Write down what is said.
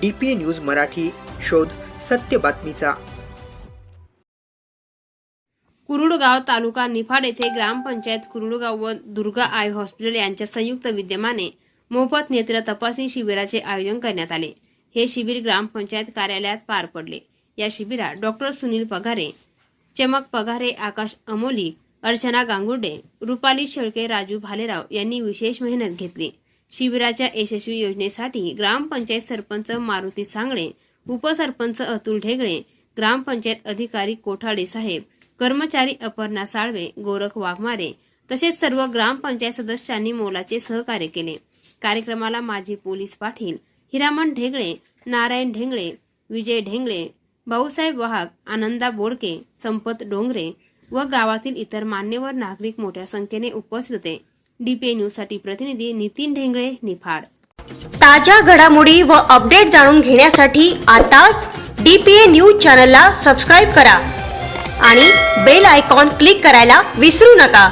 DPA news Marathi शोध सत्य बातमीचा. कुरुडगाव तालुका निफाड येथे ग्रामपंचायत कुरुडगाव व दुर्गा आय हॉस्पिटल यांच्या संयुक्त विद्यमाने मोफत नेत्र तपासणी शिबिराचे आयोजन करण्यात आले. हे शिबिर ग्रामपंचायत कार्यालयात पार पडले. या शिबिरात डॉक्टर सुनील पगारे चमक पगारे आकाश अमोली अर्चना गांगुर्डे रुपाली शेळके राजू भालेराव यांनी विशेष मेहनत घेतली. शिबिराच्या यशस्वी योजनेसाठी ग्रामपंचायत सरपंच मारुती सांगळे उपसरपंच अतुल ढेगळे ग्रामपंचायत अधिकारी कोठाडे साहेब कर्मचारी अपर्णा साळवे गोरख वाघमारे तसेच सर्व ग्रामपंचायत सदस्यांनी मोलाचे सहकार्य केले. कार्यक्रमाला माजी पोलीस पाटील हिरामण ढेगळे नारायण ढेंगळे विजय ढेंगळे भाऊसाहेब वाहक आनंदा बोडके संपत डोंगरे व गावातील इतर मान्यवर नागरिक मोठ्या संख्येने उपस्थित होते. डीपीए न्यूजसाठी प्रतिनिधी नितीन ढेंगळे निफाड. ताज्या घडामोडी व अपडेट जाणून घेण्यासाठी आताच डीपीए न्यूज चॅनलला सबस्क्राईब करा आणि बेल आयकॉन क्लिक करायला विसरू नका.